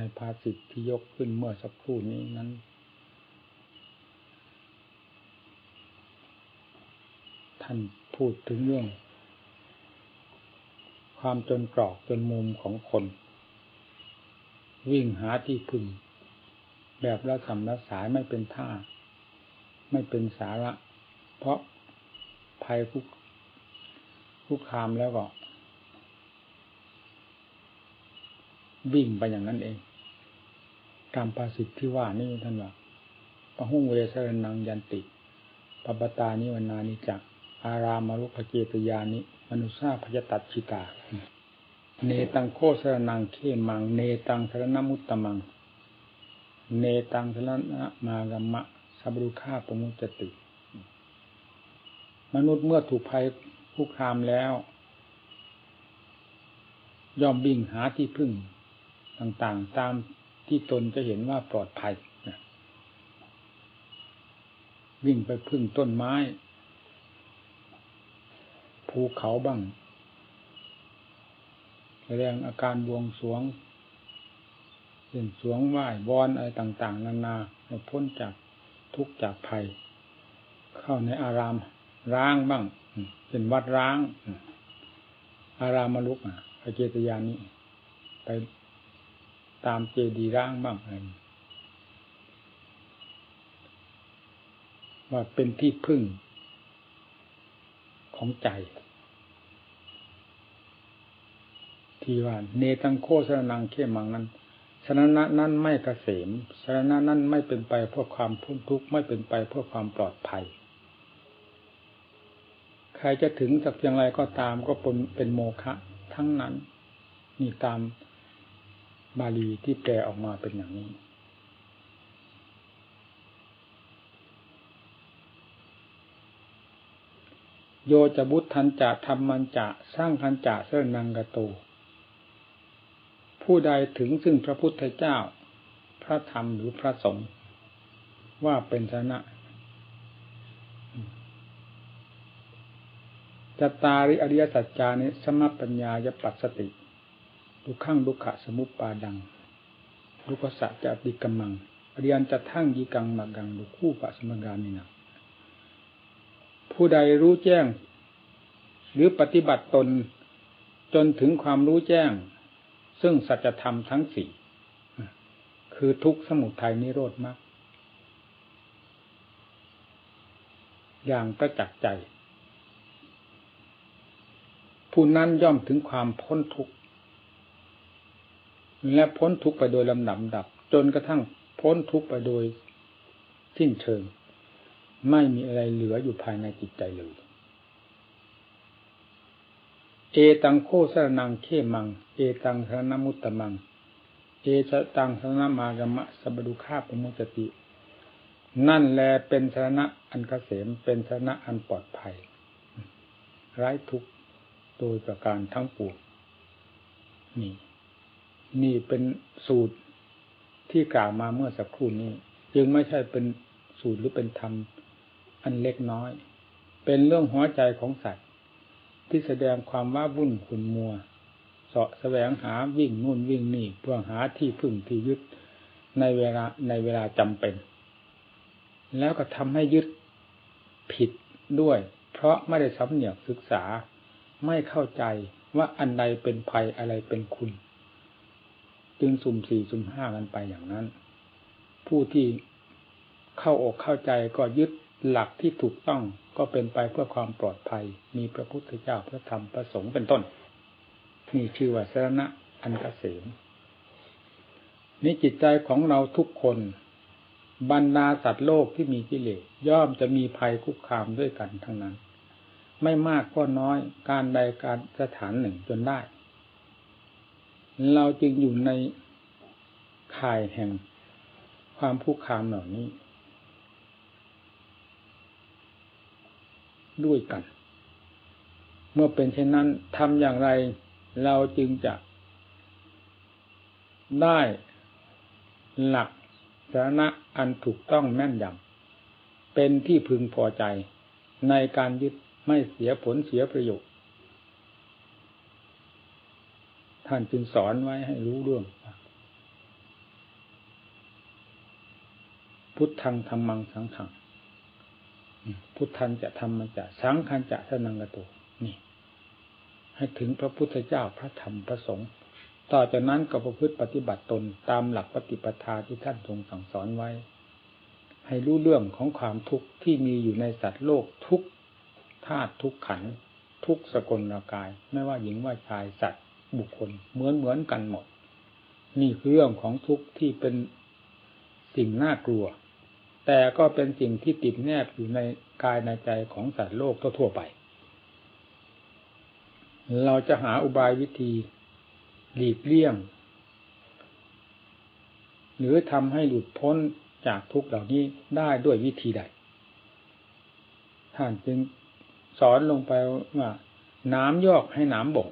ในภาษิตที่ยกขึ้นเมื่อสักครู่นี้นั้น ท่านพูดถึงเรื่อง ความจนกรอกจนมุมของคน วิ่งหาที่พึ่ง แบบละสำละสายไม่เป็นท่า ไม่เป็นสาระ เพราะภัยคุกคุกคามแล้วก็วิ่งไปอย่างนั้นเอง ตามภาษิตที่ว่านี่ท่านว่าปะหุ่งเวสรนังยันติปปตานิวนานิจัก อารามรุขเจตยานิ มนุษาพยตัดชิตา เนตังโคสรนังเขมัง เนตังสรณมุตตมัง เนตังสรณมากรรมะสับรุฆาปมุจติ มนุษย์เมื่อถูกภัยคุกคามแล้ว ย่อมบิ่งหาที่พึ่งต่างๆตาม ที่ตนจะเห็นว่าปลอดภัยวิ่งไปพึ่งต้นไม้ ภูเขาบ้าง แสดงอาการบวงสวงเห็นสวงไหว้วอนอะไรต่าง ๆ นานาพ้นจากทุกจากภัย เข้าในอารามร้างบ้างเป็นวัดร้าง อารามมลุกอะพระเจตยานี้ ไป ตามเจดีร้างบ้างอะไรว่าเป็นที่พึ่งของใจ ที่ว่าเนตังโคสรนังเข้มังนั้นสรณะนั้นไม่เกษมสรณะนั้นไม่เป็นไปเพื่อความพ้นทุกข์ไม่เป็นไปเพื่อความปลอดภัย ใครจะถึงสักเพียงไรก็ตามก็เป็นเป็นโมฆะทั้งนั้นนี่ตาม บาลีที่แปลออกมาเป็นอย่างนี้ โยจะบุตทันจะทำมันจะสร้างทันจะเสนังกโต ผู้ใดถึงซึ่งพระพุทธเจ้า พระธรรมหรือพระสงฆ์ว่าเป็นชนะจตาริอริยสัจจานิสมปัญญายปัสสติ ทุขังดุขะสมุปปาดังดุขสัจะติกมังเรียนจะทั้งยีกังมากังดุคู่ปะสมกามินะผู้ใดรู้แจ้ง หรือปฏิบัติตน จนถึงความรู้แจ้ง ซึ่งสัจธรรมทั้งสี่คือทุกสมุทัยนิโรธมากอย่างประจักษ์ใจ ผู้นั้นย่อมถึงความพ้นทุกข์ และพ้นทุกข์ไปโดยลำดับดับ จนกระทั่งพ้นทุกข์ไปโดยสิ้นเชิง ไม่มีอะไรเหลืออยู่ภายในจิตใจเลย เอตังโคสรนังเขมัง เอตังสรณมุตตมัง เอชตังสรณมากรมะสบดุคาปมุจติ นั่นแลเป็นสรณะอันเกษมเป็นสรณะอันปลอดภัย ไร้ทุกข์โดยประการทั้งปวงนี่ นี่เป็นสูตรที่กล่าวมาเมื่อสักครู่นี้ จึงไม่ใช่เป็นสูตรหรือเป็นธรรมอันเล็กน้อย เป็นเรื่องหัวใจของสัตว์ ที่แสดงความว่าวุ่นขุนมัวเสาะแสวงหาวิ่งนู่นวิ่งนี่เพื่อหาที่พึ่งที่ยึดในเวลาในเวลาจำเป็น แล้วก็ทำให้ยึดผิดด้วย เพราะไม่ได้สำเนียกศึกษาไม่เข้าใจว่าอันใดเป็นภัยอะไรเป็นคุณ จึงสุ่มสี่สุ่มห้ากันไปอย่างนั้น ผู้ที่เข้าอกเข้าใจก็ยึดหลักที่ถูกต้องก็เป็นไปเพื่อความปลอดภัย มีพระพุทธเจ้าพระธรรมพระสงฆ์เป็นต้นนี่ชื่อว่าสรณะอันกเกษมนี่จิตใจของเราทุกคน บรรดาสัตว์โลกที่มีกิเลสย่อมจะมีภัยคุกคามด้วยกันทั้งนั้น ไม่มากก็น้อยการใดการสถานหนึ่งจนได้ เราจึงอยู่ในข่ายแห่งความผู้คามเหล่านี้ ด้วยกัน เมื่อเป็นเช่นนั้นทำอย่างไร เราจึงจะได้หลักสาระอันถูกต้องแม่นยำเป็นที่พึงพอใจในการยึดไม่เสียผลเสียประโยชน์ ท่านจึงสอนไว้ให้รู้เรื่อง พุทธังธรรมังสังขัง พุทธันจะทำมันจะสังขันจะสนังกตุนี่ ให้ถึงพระพุทธเจ้าพระธรรมพระสงฆ์ต่อจากนั้นก็ประพฤติปฏิบัติตนตามหลักปฏิปทาที่ท่านทรงสั่งสอนไว้ ให้รู้เรื่องของความทุกข์ที่มีอยู่ในสัตว์โลกทุกธาตุทุกขันทุกสกลกาย ไม่ว่าหญิงว่าชายสัตว์ บุคคลเหมือนเหมือนกันหมด นี่คือเรื่องของทุกข์ที่เป็นสิ่งน่ากลัว แต่ก็เป็นสิ่งที่ติดแนบอยู่ในกายในใจของสัตว์โลกทั่วไป เราจะหาอุบายวิธีหลีกเลี่ยง หรือทำให้หลุดพ้นจากทุกเหล่านี้ได้ด้วยวิธีใด ท่านจึงสอนลงไปว่าน้ำยอกให้น้ำบ่ง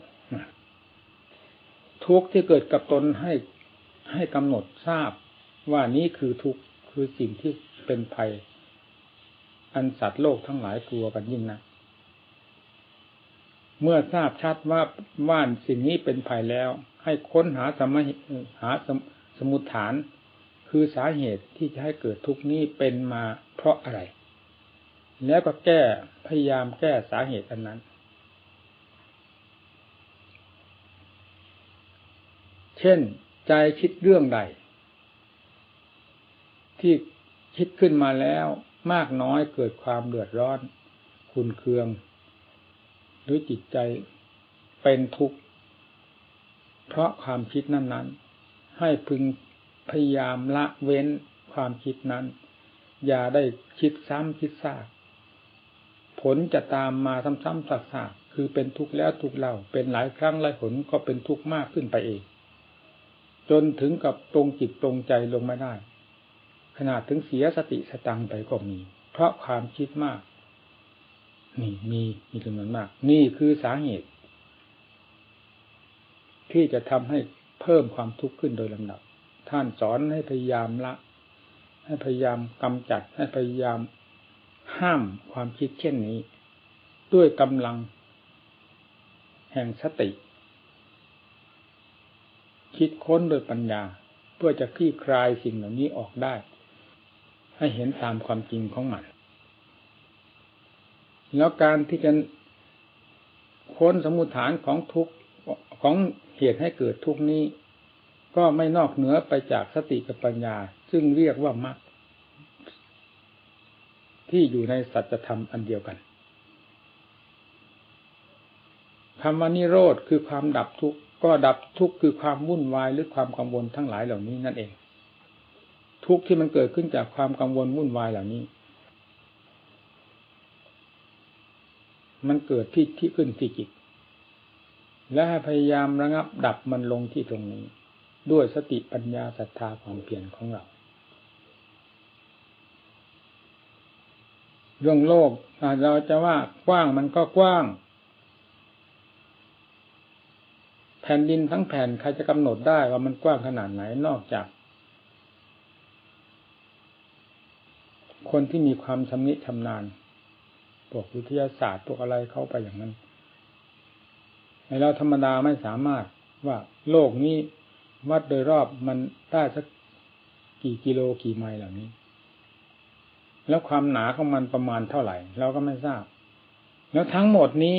ทุกข์ที่เกิดกับตนให้ให้กำหนดทราบว่านี้คือทุกข์คือสิ่งที่เป็นภัย อันสัตว์โลกทั้งหลายกลัวกันยิ่งนะเมื่อทราบชัดว่าว่านสิ่งนี้เป็นภัยแล้ว ให้ค้นหาสมหาสมสมุทฐาน คือสาเหตุที่จะให้เกิดทุกข์นี้เป็นมาเพราะอะไร แล้วก็แก้พยายามแก้สาเหตุอันนั้น เช่นใจคิดเรื่องใด ที่คิดขึ้นมาแล้วมากน้อยเกิดความเดือดร้อน คุณเคือง หรือจิตใจเป็นทุกข์ เพราะความคิดนั้น ๆ ให้พึงพยายามละเว้นความคิดนั้น อย่าได้คิดซ้ำคิดซากผลจะตามมาซ้ำๆซากๆคือเป็นทุกข์แล้วทุกข์เล่าเป็นหลายครั้งหลายผลก็เป็นทุกข์มากขึ้นไปเอง จนถึงกับตรงจิตตรงใจลงไม่ได้ ขนาดถึงเสียสติสตังไปก็มี เพราะความคิดมาก นี่มีมีจำนวนมาก นี่คือสาเหตุ ที่จะทำให้เพิ่มความทุกข์ขึ้นโดยลำดับ ท่านสอนให้พยายามละ ให้พยายามกำจัด ให้พยายามห้ามความคิดเช่นนี้ ด้วยกำลัง แห่งสติ คิดค้นโดยปัญญา เพื่อจะคลี่คลายสิ่งเหล่านี้ออกได้ ให้เห็นตามความจริงของมัน แล้วการที่จะค้นสมุทฐานของทุกของเหตุให้เกิดทุกนี้ ก็ไม่นอกเหนือไปจากสติกับปัญญา ซึ่งเรียกว่ามรรคที่อยู่ในสัจธรรมอันเดียวกันคำว่านิโรธคือความดับทุกข์ ก็ดับทุกข์คือความวุ่นวายหรือความกังวลทั้งหลายเหล่านี้นั่นเอง ทุกข์ที่มันเกิดขึ้นจากความกังวลวุ่นวายเหล่านี้ มันเกิดที่ที่ขึ้นที่จิต และพยายามระงับดับมันลงที่ตรงนี้ ด้วยสติปัญญาศรัทธาความเพียรของเรา เรื่องโลกเราจะว่ากว้างมันก็กว้าง แผ่นดินทั้งแผ่นใครจะกำหนดได้ว่ามันกว้างขนาดไหนนอกจาก คนที่มีความชำนิชำนาญพวกวิทยาศาสตร์พวกอะไรเข้าไปอย่างนั้นในเราธรรมดาไม่สามารถว่าโลกนี้วัดโดยรอบมันได้สักกี่กิโลกี่ไมล์เหล่านี้ แล้วความหนาของมันประมาณเท่าไหร่ เราก็ไม่ทราบ แล้วทั้งหมดนี้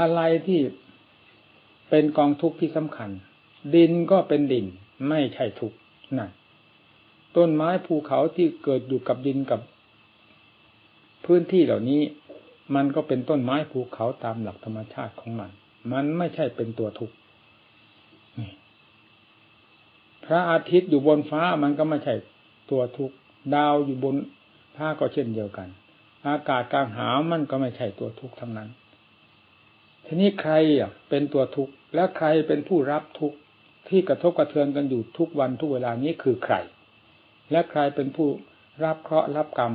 อะไรที่ เป็นกองทุกข์ที่สำคัญ ดินก็เป็นดินไม่ใช่ทุกข์นั่นต้นไม้ภูเขาที่เกิดอยู่กับดินกับ พื้นที่เหล่านี้ มันก็เป็นต้นไม้ภูเขาตามหลักธรรมชาติของมัน มันไม่ใช่เป็นตัวทุกข์พระอาทิตย์อยู่บนฟ้ามันก็ไม่ใช่ตัวทุกข์ดาวอยู่บนผ้าก็เช่นเดียวกัน อากาศกลางหาวมันก็ไม่ใช่ตัวทุกข์ทั้งนั้น ทีนี้ใครอะเป็นตัวทุกข์ และใครเป็นผู้รับทุกข์ที่กระทบกระเทือนกันอยู่ทุกวันทุกเวลานี้คือใคร และใครเป็นผู้รับเคราะห์รับกรรม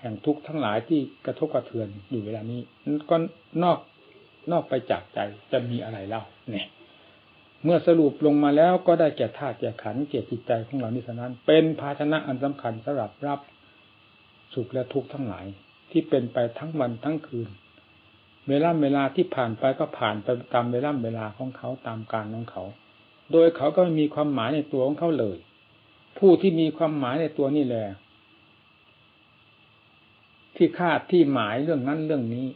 แห่งทุกข์ทั้งหลายที่กระทบกระเทือนอยู่เวลานี้ก็นอกนอกไปจากใจจะมีอะไรเล่าเนี่ย เมื่อสรุปลงมาแล้วก็ได้แก่ธาตุแก่ขันเกี่จิตใจของเรานี้เท่านั้น เป็นภาชนะอันสำคัญสำหรับรับสุขและทุกข์ทั้งหลายที่เป็นไปทั้งวันทั้งคืน เวลาเวลาที่ผ่านไปก็ผ่านไปตามเวลาเวลาของเขาตามการของเขา โดยเขาก็ไม่มีความหมายในตัวของเขาเลย ผู้ที่มีความหมายในตัวนี่แหละที่คาดที่หมายเรื่องนั้นเรื่องนี้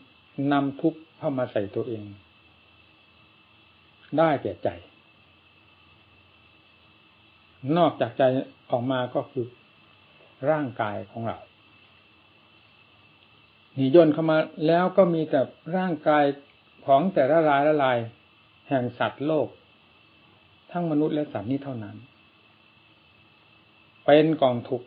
นำทุกเข้ามาใส่ตัวเอง ได้แก่ใจ นอกจากใจออกมาก็คือร่างกายของเรา นี่ย่นเข้ามาแล้วก็มีแต่ร่างกายของแต่ละลายละลายแห่งสัตว์โลก ทั้งมนุษย์และสัตว์นี้เท่านั้น เป็นกองทุกข์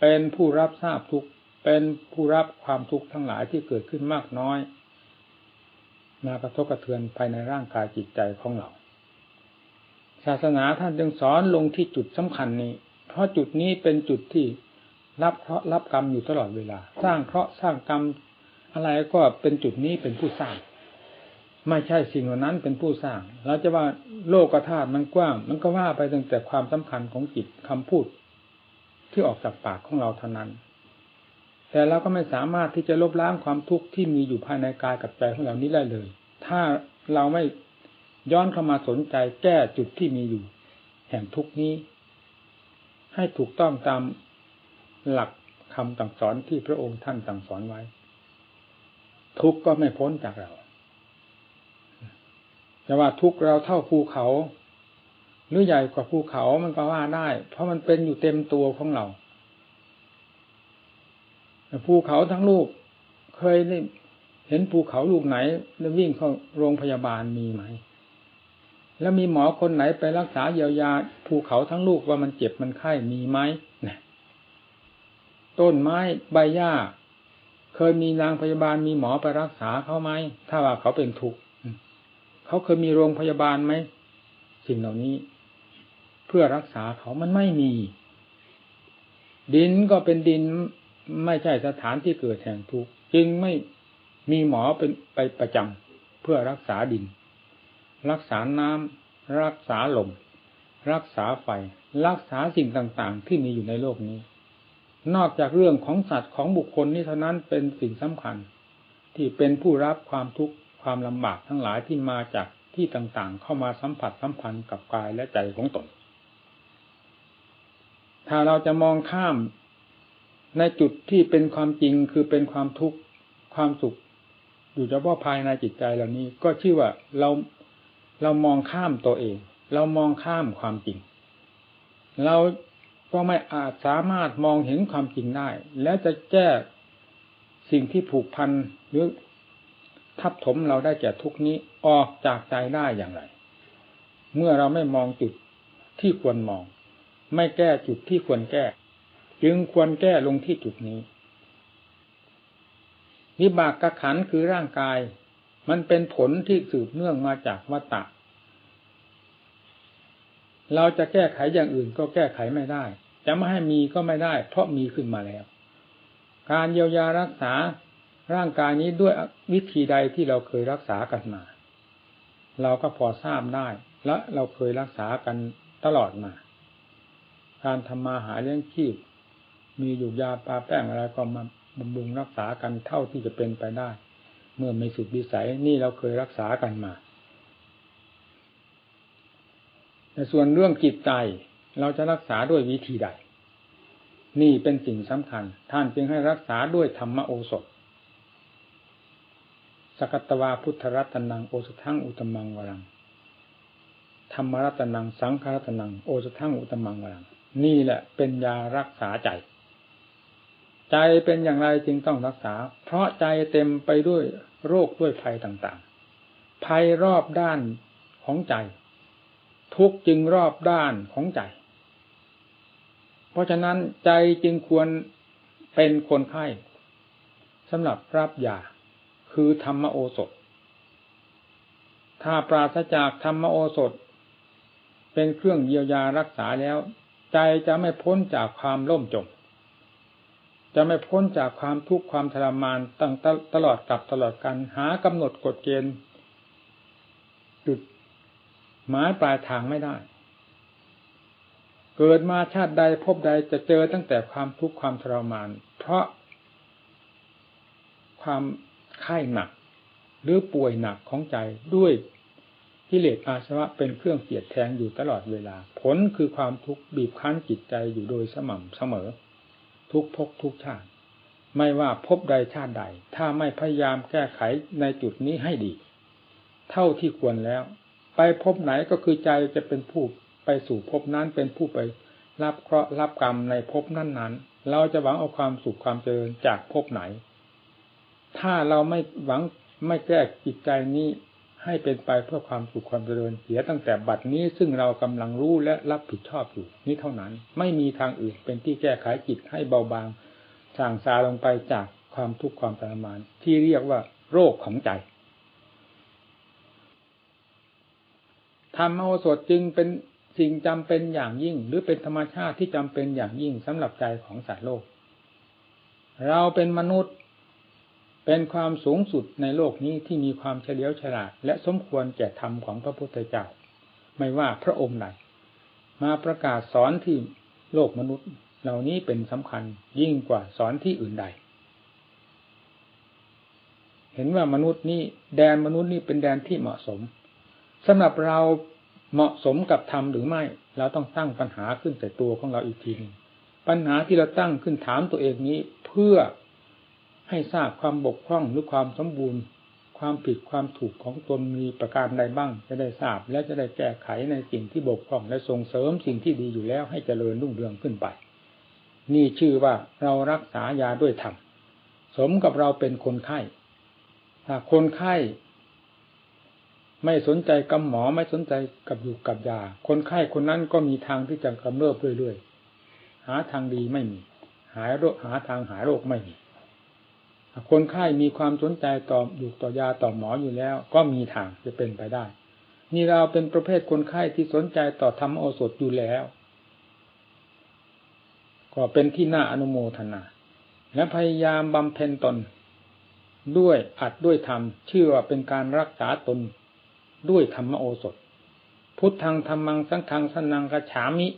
เป็นผู้รับทราบทุกข์เป็นผู้รับความทุกข์ทั้งหลายที่เกิดขึ้นมากน้อย มากระทบกระเทือนภายในร่างกายจิตใจของเรา ศาสนาท่านจึงสอนลงที่จุดสำคัญนี้ เพราะจุดนี้เป็นจุดที่ รับเคราะห์รับกรรมอยู่ตลอดเวลา สร้างเคราะห์สร้างกรรมอะไรก็เป็นจุดนี้เป็นผู้สร้าง ไม่ใช่สิ่งเหล่านั้นเป็นผู้สร้างเราจะว่าโลกธาตุมันกว้าง มันก็ว่าไปตั้งแต่ความสำคัญของจิตคำพูด ที่ออกจากปากของเราเท่านั้น แต่เราก็ไม่สามารถที่จะลบล้างความทุกข์ที่มีอยู่ภายในกายกับใจของเรานี้ได้เลย ถ้าเราไม่ย้อนเข้ามาสนใจแก้จุดที่มีอยู่ แห่งทุกนี้ ให้ถูกต้องตาม หลักคำสั่งสอนที่พระองค์ท่านสั่งสอนไว้ ทุกก็ไม่พ้นจากเราแต่ว่าทุกเราเท่าภูเขา หรือใหญ่กว่าภูเขามันก็ว่าได้ เพราะมันเป็นอยู่เต็มตัวของเราภูเขาทั้งลูก เคยได้เห็นภูเขาลูกไหน แล้ววิ่งเข้าโรงพยาบาลมีไหม แล้วมีหมอคนไหนไปรักษาเยียวยาภูเขาทั้งลูกว่ามันเจ็บมันไข้มีไหม ต้นไม้ใบหญ้า เคยมีนางพยาบาลมีหมอไปรักษาเขาไหม ถ้าว่าเขาเป็นทุกข์เขาเคยมีโรงพยาบาลไหม สิ่งเหล่านี้ เพื่อรักษาเขามันไม่มี ดินก็เป็นดินไม่ใช่สถานที่เกิดแห่งทุกข์จึงไม่มีหมอเป็นไปประจำเพื่อรักษาดิน รักษาน้ำรักษาลม รักษาไฟ รักษาสิ่งต่างๆ ที่มีอยู่ในโลกนี้ นอกจากเรื่องของสัตว์ของบุคคลนี้เท่านั้นเป็นสิ่งสำคัญ ที่เป็นผู้รับความทุกข์ความลำบากทั้งหลายที่มาจากที่ต่างๆ เข้ามาสัมผัสสัมพันธ์กับกายและใจของตน ถ้าเราจะมองข้ามในจุดที่เป็นความจริงคือเป็นความทุกข์ความสุข อยู่เฉพาะภายในจิตใจเหล่านี้ ก็ชื่อว่าเราเรามองข้ามตัวเอง เรามองข้ามความจริง เรา ก็ไม่อาจสามารถมองเห็นความจริงได้ และจะแก้สิ่งที่ผูกพันหรือทับถมเราได้แก่ทุกนี้ออกจากใจได้อย่างไร เมื่อเราไม่มองจุดที่ควรมอง ไม่แก้จุดที่ควรแก้ จึงควรแก้ลงที่จุดนี้วิบากกระขันคือร่างกาย มันเป็นผลที่สืบเนื่องมาจากวัตตะ เราจะแก้ไขอย่างอื่นก็แก้ไขไม่ได้ จะไม่ให้มีก็ไม่ได้ เพราะมีขึ้นมาแล้ว การเยียวยารักษาร่างกายนี้ด้วยวิธีใดที่เราเคยรักษากันมา เราก็พอทราบได้ และเราเคยรักษากันตลอดมา การทำมาหาเลี้ยงชีพ มีอยู่ยาปลาแป้งอะไรก็มาบำรุงรักษากันเท่าที่จะเป็นไปได้ เมื่อไม่สุดวิสัยนี่เราเคยรักษากันมาในส่วนเรื่องจิตใจ เราจะรักษาด้วยวิธีใด นี่เป็นสิ่งสำคัญ ท่านจึงให้รักษาด้วยธรรมโอสถ สกัตวาพุทธรัตนังโอสถังอุตมังวรัง ธรรมรัตนังสังฆรัตนังโอสถังอุตมังวรัง นี่แหละเป็นยารักษาใจ ใจเป็นอย่างไรจึงต้องรักษา เพราะใจเต็มไปด้วยโรคด้วยภัยต่างๆ ภัยรอบด้านของใจ ทุกจึงรอบด้านของใจ เพราะฉะนั้นใจจึงควรเป็นคนไข้สำหรับรับยาคือธรรมโอสถ ถ้าปราศจากธรรมโอสถ เป็นเครื่องเยียวยารักษาแล้ว ใจจะไม่พ้นจากความล่มจม จะไม่พ้นจากความทุกข์ความทรมานตั้งตลอดกับตลอดกันหากำหนดกฎเกณฑ์จุดหมายปลายทางไม่ได้ เกิดมาชาติใดพบใดจะเจอตั้งแต่ความทุกข์ความทรมาน เพราะความไข้หนัก หรือป่วยหนักของใจด้วยกิเลสอาสวะเป็นเครื่องเสียดแทงอยู่ตลอดเวลา ผลคือความทุกข์บีบคั้นจิตใจอยู่โดยสม่ำเสมอ ทุกภพทุกชาติ ไม่ว่าพบใดชาติใด ถ้าไม่พยายามแก้ไขในจุดนี้ให้ดี เท่าที่ควรแล้ว ไปพบไหนก็คือใจจะเป็นผู้ ไปสู่ภพนั้นเป็นผู้ไปรับเคราะห์รับกรรมในภพนั้นๆ เราจะหวังเอาความสุขความเจริญจากภพไหน ถ้าเราไม่หวังไม่แก้จิตใจนี้ให้เป็นไปเพื่อความสุขความเจริญเสียตั้งแต่บัดนี้ซึ่งเรากำลังรู้และรับผิดชอบอยู่นี้เท่านั้น ไม่มีทางอื่นเป็นที่แก้ไขจิตให้เบาบางสางซาลงไปจากความทุกข์ความทรมาน ที่เรียกว่าโรคของใจธรรมโอสถจึงเป็น สิ่งจำเป็นอย่างยิ่ง หรือเป็นธรรมชาติที่จำเป็นอย่างยิ่งสำหรับใจของสัตว์โลก เราเป็นมนุษย์ เป็นความสูงสุดในโลกนี้ที่มีความเฉลียวฉลาด และสมควรแก่ธรรมของพระพุทธเจ้า ไม่ว่าพระองค์ใดมาประกาศสอนที่โลกมนุษย์เหล่านี้เป็นสำคัญยิ่งกว่าสอนที่อื่นใด เห็นว่ามนุษย์นี่แดนมนุษย์นี่เป็นแดนที่เหมาะสมสำหรับเรา เหมาะสมกับธรรมหรือไม่ เราต้องตั้งปัญหาขึ้นแต่ตัวของเราอีกทีหนึ่งปัญหาที่เราตั้งขึ้นถามตัวเองนี้เพื่อให้ทราบความบกพร่องหรือความสมบูรณ์ ความผิดความถูกของตนมีประการใดบ้าง จะได้ทราบและจะได้แก้ไขในสิ่งที่บกพร่องและส่งเสริมสิ่งที่ดีอยู่แล้วให้เจริญรุ่งเรืองขึ้นไป นี่ชื่อว่าเรารักษายาด้วยธรรมสมกับเราเป็นคนไข้ถ้าคนไข้ ไม่สนใจกับหมอไม่สนใจกับอยู่กับยา คนไข้คนนั้นก็มีทางที่จะกำเริบเรื่อยๆหาทางดีไม่มี หายโรคหาทางหายโรคไม่มีคนไข้มีความสนใจต่ออยู่ต่อยาต่อหมออยู่แล้ว ก็มีทางจะเป็นไปได้ นี่เราเป็นประเภทคนไข้ที่สนใจต่อธรรมโอสถอยู่แล้ว ก็เป็นที่น่าอนุโมทนา และพยายามบำเพ็ญตน ด้วยอัดด้วยธรรมเชื่อว่าเป็นการรักษาตน ด้วยธรรมโอสถ พุทธังธรรมังสังฆังสนังกระฉามิ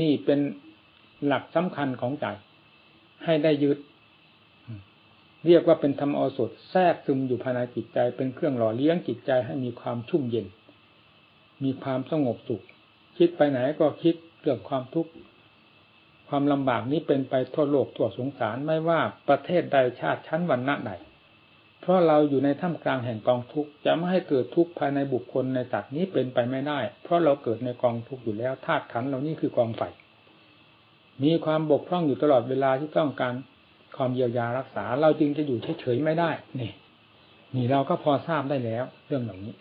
นี่เป็นหลักสำคัญของใจ ให้ได้ยึด เรียกว่าเป็นธรรมโอสถ แทรกซึมอยู่ภายในจิตใจ เป็นเครื่องหล่อเลี้ยงจิตใจให้มีความชุ่มเย็น มีความสงบสุข คิดไปไหนก็คิดเรื่องความทุกข์ความลำบากนี้เป็นไปทั่วโลกทั่วสงสารไม่ว่าประเทศใดชาติชั้นวรรณะใด เพราะเราอยู่ในท่ามกลางแห่งกองทุกข์จะไม่ให้เกิดทุกข์ภายในบุคคลในสัตว์นี้เป็นไปไม่ได้ เพราะเราเกิดในกองทุกข์อยู่แล้วธาตุขันเหล่านี้คือกองไฟมีความบกพร่องอยู่ตลอดเวลาที่ต้องการความเยียวยารักษา เราจึงจะอยู่เฉยๆไม่ได้ นี่ นี่เราก็พอทราบได้แล้ว เรื่องเหล่านี้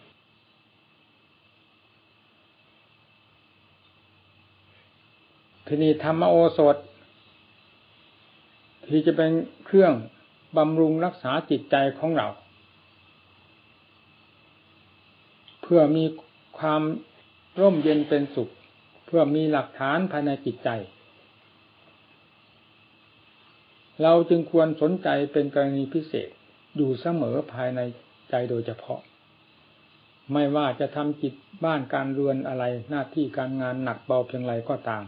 ทีนี้ธรรมโอสถ ที่จะเป็นเครื่อง บำรุงรักษาจิตใจของเรา เพื่อมีความร่มเย็นเป็นสุข เพื่อมีหลักฐานภายในจิตใจ เราจึงควรสนใจเป็นกรณีพิเศษอยู่เสมอภายในใจโดยเฉพาะ ไม่ว่าจะทำจิตบ้านการเรือนอะไรหน้าที่การงานหนักเบาเพียงไรก็ตาม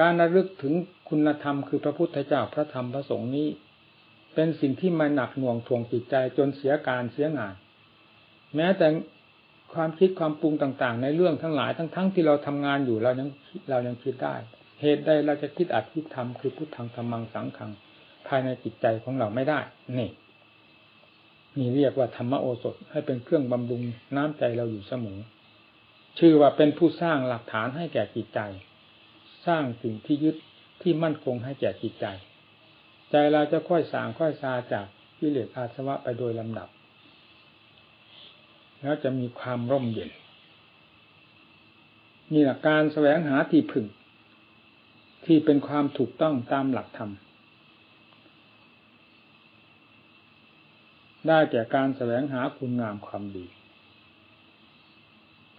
การระลึกถึงคุณธรรมคือพระพุทธเจ้าพระธรรมพระสงฆ์นี้ เป็นสิ่งที่มาหนักหน่วงทวงจิตใจจนเสียการเสียงาน แม้แต่ความคิดความปรุงต่างๆ ในเรื่องทั้งหลายทั้งๆทที่เราทำงานอยู่เรายังเรายังคิดได้ เหตุใดเราจะคิดอัดคิดทำคือพุทธังธรรมังสังขัง ภายในจิตใจของเราไม่ได้นี่นี่เรียกว่าธรรมโอสถให้เป็นเครื่องบำรุงน้ำใจเราอยู่เสมอ ชื่อว่าเป็นผู้สร้างหลักฐานให้แก่จิตใจ สร้างสิ่งที่ยึดที่มั่นคงให้แก่จิตใจ ใจเราจะค่อยสางค่อยซาจากกิเลสอาสวะไปโดยลำดับ แล้วจะมีความร่มเย็นนี่แหละการแสวงหาที่พึ่ง ที่เป็นความถูกต้องตามหลักธรรม ได้แก่การแสวงหาคุณงามความดี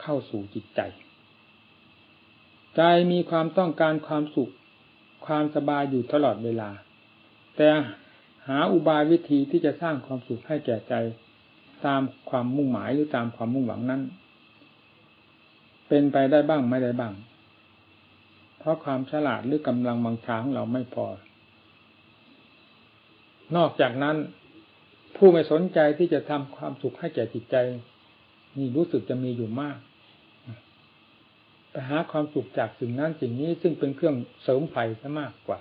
เข้าสู่จิตใจ ใจมีความต้องการความสุข ความสบายอยู่ตลอดเวลา แต่หาอุบายวิธีที่จะสร้างความสุขให้แก่ใจ ตามความมุ่งหมายหรือตามความมุ่งหวังนั้น เป็นไปได้บ้างไม่ได้บ้าง เพราะความฉลาดหรือกำลังบางทางเราไม่พอ นอกจากนั้น ผู้ไม่สนใจที่จะทำความสุขให้แก่จิตใจ นี่รู้สึกจะมีอยู่มากไปหาความสุขจากสิ่งนั้นสิ่งนี้ซึ่งเป็นเครื่องเสริมไฟซะมากกว่า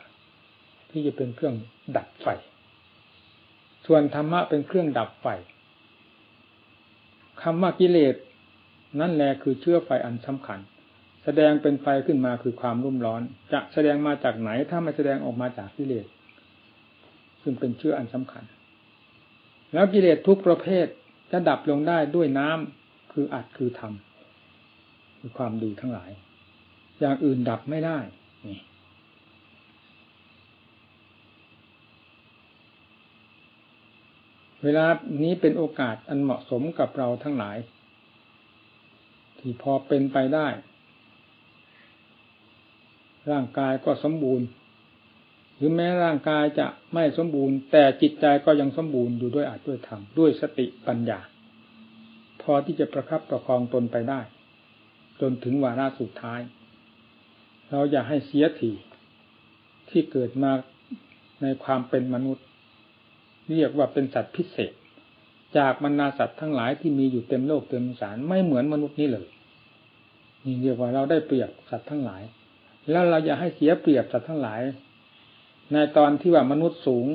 ที่จะเป็นเครื่องดับไฟ ส่วนธรรมะเป็นเครื่องดับไฟคำว่ากิเลสนั่นแหละคือเชื้อไฟอันสำคัญ แสดงเป็นไฟขึ้นมาคือความรุ่มร้อน จะแสดงมาจากไหนถ้าไม่แสดงออกมาจากกิเลสซึ่งเป็นเชื้ออันสำคัญ แล้วกิเลสทุกประเภทจะดับลงได้ด้วยน้ำคืออัดคือธรรมคือความดีทั้งหลาย อย่างอื่นดับไม่ได้นี่ เวลานี้เป็นโอกาสอันเหมาะสมกับเราทั้งหลาย ที่พอเป็นไปได้ ร่างกายก็สมบูรณ์ หรือแม้ร่างกายจะไม่สมบูรณ์ แต่จิตใจก็ยังสมบูรณ์อยู่ด้วยอาจด้วยธรรมด้วยสติปัญญา พอที่จะประคับประคองตนไปได้ จนถึงวาระสุดท้าย เราอย่าให้เสียทีที่เกิดมาในความเป็นมนุษย์ เรียกว่าเป็นสัตว์พิเศษ จากบรรดาสัตว์ทั้งหลายที่มีอยู่เต็มโลกเต็มสารไม่เหมือนมนุษย์นี้เลยนี่เรียกว่าเราได้เปรียบสัตว์ทั้งหลาย แล้วเราอย่าให้เสียเปรียบสัตว์ทั้งหลาย ในตอนที่ว่ามนุษย์สูง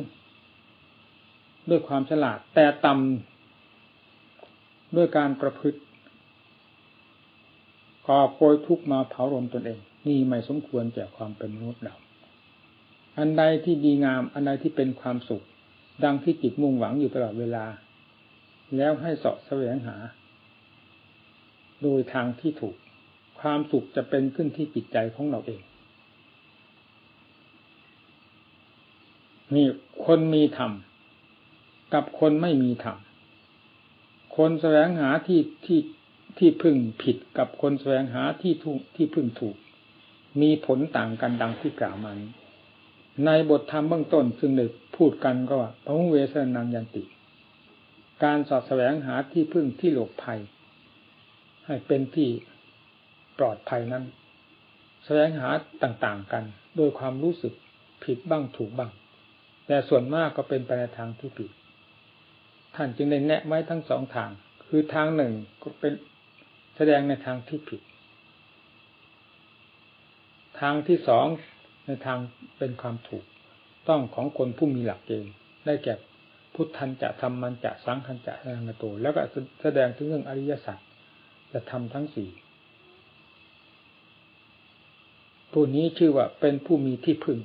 ด้วยความฉลาด แต่ต่ำด้วยการประพฤติก่อโกยทุกมาเผารมตนเอง นี่ไม่สมควรแก่ความเป็นมนุษย์เราอันใดที่ดีงาม อันใดที่เป็นความสุข ดังที่จิตมุ่งหวังอยู่ตลอดเวลา แล้วให้สาะแสวงหา โดยทางที่ถูก ความสุขจะเป็นขึ้นที่จิตใจของเราเอง นี่คนมีธรรมกับคนไม่มีธรรมคนแสวงหาที่ที่ที่พึ่งผิดกับคนแสวงหาที่ถูกที่พึ่งถูก มีผลต่างกันดังที่กล่าวมานี้ ในบทธรรมเบื้องต้นซึ่งได้พูดกันก็ว่าพระหุเวสนังยันติ การสอดแสวงหาที่พึ่งที่หลบภัย ให้เป็นที่ปลอดภัยนั้น แสวงหาต่างๆกัน โดยความรู้สึกผิดบ้างถูกบ้าง แต่ส่วนมากก็เป็นไปในทางที่ผิด ท่านจึงได้แนะไว้ทั้งสองทาง คือทางหนึ่งก็เป็นแสดงในทางที่ผิด ทางที่สอง ในทางเป็นความถูก ต้องของคนผู้มีหลักเกณฑ์ได้แก่พุทธันจะทำมันจะสังคันจะสังกโตแล้วก็แสดงถึงเรื่องอริยสัจจะทำทั้งสี่ผู้นี้ชื่อว่าเป็นผู้มีที่พึ่ง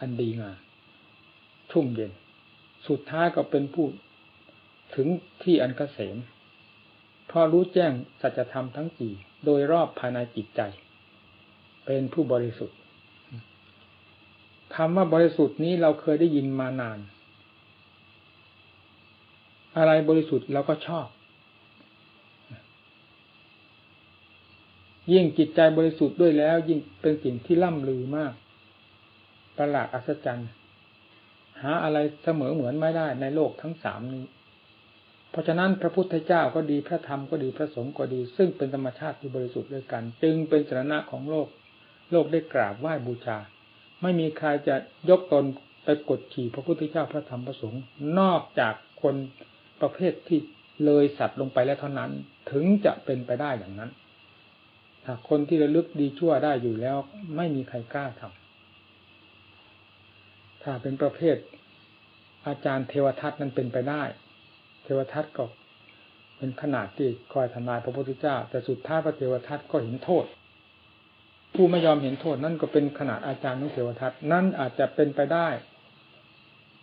อันดีงามชุ่มเย็น สุดท้ายก็เป็นผู้ถึงที่อันกเกษมเพราะรู้แจ้งสัจธรรมทั้งสี่โดยรอบภายในจิตใจ เป็นผู้บริสุทธิ์ คำว่าบริสุทธิ์นี้เราเคยได้ยินมานาน อะไรบริสุทธิ์เราก็ชอบ ยิ่งจิตใจบริสุทธิ์ด้วยแล้ว ยิ่งเป็นสิ่งที่ล่ำลือมาก ประหลาดอัศจรรย์ หาอะไรเสมอเหมือนไม่ได้ในโลกทั้งสามนี้ เพราะฉะนั้นพระพุทธเจ้าก็ดีพระธรรมก็ดีพระสงฆ์ก็ดี ซึ่งเป็นธรรมชาติที่บริสุทธิ์ด้วยกัน จึงเป็นสาระของโลก โลกได้กราบไหว้บูชา ไม่มีใครจะยกตนไปกดขี่พระพุทธเจ้าพระธรรมพระสงฆ์นอกจากคนประเภทที่เลยสัตว์ลงไปแล้วเท่านั้น ถึงจะเป็นไปได้อย่างนั้นถ้าคนที่ระลึกดีชั่วได้อยู่แล้ว ไม่มีใครกล้าทำถ้าเป็นประเภท อาจารย์เทวทัตนั้นเป็นไปได้ เทวทัตก็เป็นขนาดที่คอยทำลายพระพุทธเจ้า แต่สุดท้ายพระเทวทัตก็เห็นโทษ ผู้ไม่ยอมเห็นโทษนั่นก็เป็นขนาดอาจารย์ของเทวทัตนั่นอาจจะเป็นไปได้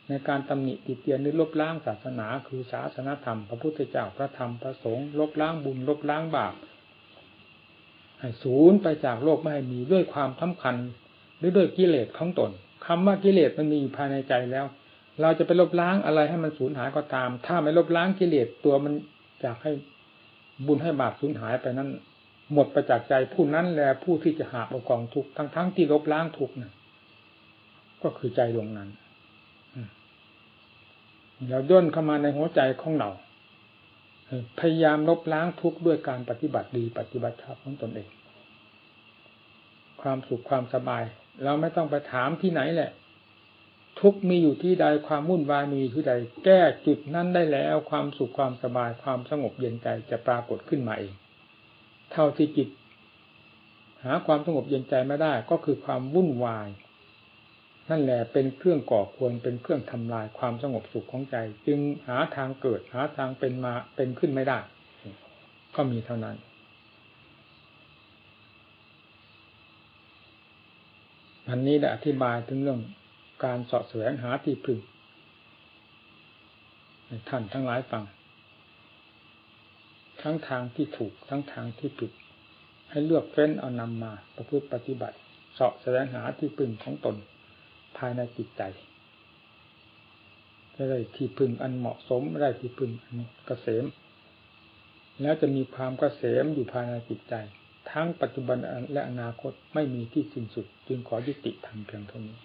ในการตำหนิติเตียนหรือลบล้างศาสนา คือศาสนาธรรม พระพุทธเจ้าพระธรรมพระสงฆ์ลบล้างบุญลบล้างบาปให้สูญไปจากโลกไม่ให้มีด้วยความสำคัญ หรือด้วยกิเลสของตนคำว่ากิเลสมันมีอยู่ภายในใจแล้ว เราจะไปลบล้างอะไรให้มันสูญหายก็ตาม ถ้าไม่ลบล้างกิเลสตัวมันอยากให้บุญให้บาปสูญหายไปนั้น หมดประจักษ์ใจผู้นั้นแหละผู้ที่จะหาเอากองทุกทั้งทั้งที่ลบล้างทุกนะก็คือใจดวงนั้นเราย่นเข้ามาในหัวใจของเราพยายามลบล้างทุกข์ด้วยการปฏิบัติดีปฏิบัติชอบของตนเอง ความสุขความสบาย เราไม่ต้องไปถามที่ไหนแหละ ทุกมีอยู่ที่ใดความวุ่นวายมีที่ใด แก้จุดนั้นได้แล้ว ความสุขความสบายความสงบเย็นใจจะปรากฏขึ้นมาเอง เท่าที่จิต หาความสงบเย็นใจไม่ได้ก็คือความวุ่นวาย นั่นแหละเป็นเครื่องก่อควรเป็นเครื่องทำลายความสงบสุขของใจ จึงหาทางเกิดหาทางเป็นมาเป็นขึ้นไม่ได้ ก็มีเท่านั้นอันนี้ได้อธิบายถึงเรื่องการสอบแสวงหาที่พึ่งให้ท่านทั้งหลายฟัง ทั้งทางที่ถูกทั้งทางที่ผิด ให้เลือกเฟ้นเอานำมาประพฤติปฏิบัติเสาะแสวงหาที่พึ่งของตนภายในจิตใจจะได้ที่พึ่งอันเหมาะสมได้ที่พึ่งอันเกษม แล้วจะมีความเกษมอยู่ภายในจิตใจ ทั้งปัจจุบันและอนาคตไม่มีที่สิ้นสุด จึงขอยุติธรรมเพียงเท่านี้